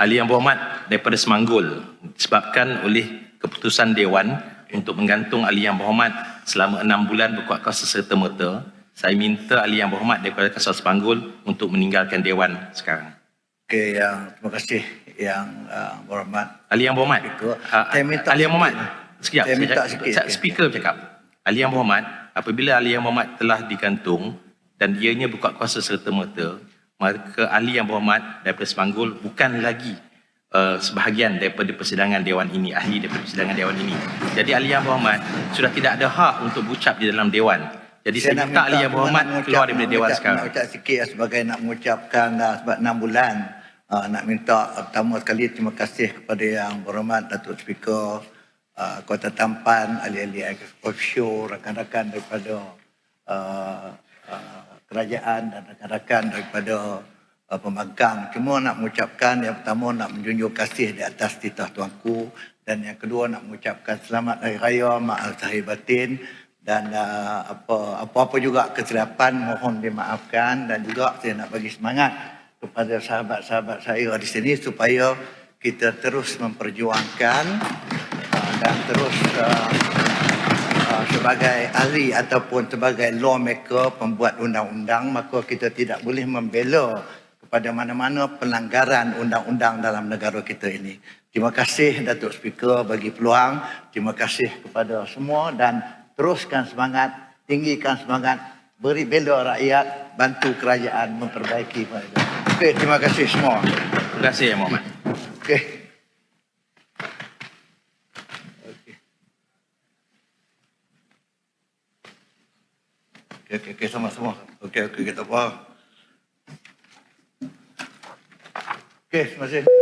ahli yang berhormat daripada Semanggul disebabkan oleh keputusan Dewan untuk menggantung ahli yang berhormat selama enam bulan berkuat kuasa serta-merta, saya minta ahli yang berhormat daripada Kasar Semanggul untuk meninggalkan Dewan sekarang. Okey, yang terima kasih yang uh, berhormat. Ahli yang berhormat. Ah, Saya minta ahli yang berhormat. Sekejap. Saya minta cakap- sikit. Speaker bercakap. Ahli yang berhormat, apabila ahli yang berhormat telah digantung dan ianya berkuat kuasa serta-merta, maka ahli yang berhormat daripada Semanggul bukan lagi uh, sebahagian daripada persidangan Dewan ini, ahli daripada persidangan Dewan ini. Jadi ahli yang berhormat sudah tidak ada hak untuk berucap di dalam Dewan. Jadi saya, nak minta ahli yang berhormat mengucap- keluar daripada Dewan mengucap- sekarang. Nak ucap sikit lah sebagai nak mengucapkan dah sebab 6 bulan. Uh, nak minta uh, pertama sekali terima kasih kepada yang berhormat Datuk Speaker uh, Kota Tampan, ahli-ahli offshore, rakan-rakan daripada uh, uh, kerajaan dan rakan-rakan daripada uh, pembangkang. Cuma nak mengucapkan yang pertama nak menjunjung kasih di atas titah tuanku. Dan yang kedua nak mengucapkan selamat hari raya maaf zahir batin. Dan uh, apa apa-apa juga kesilapan mohon dimaafkan. Dan juga saya nak bagi semangat kepada sahabat-sahabat saya di sini supaya kita terus memperjuangkan uh, dan terus uh, uh, sebagai ahli ataupun sebagai lawmaker pembuat undang-undang maka kita tidak boleh membela kepada mana-mana pelanggaran undang-undang dalam negara kita ini. Terima kasih Datuk Speaker bagi peluang. Terima kasih kepada semua dan teruskan semangat, tinggikan semangat, beri bela rakyat, bantu kerajaan memperbaiki. Okey, terima kasih semua. Terima kasih. Okey. Okey. Okey, okey, okey, sama-sama. Okey, okey, kita apa. Okey, terima kasih.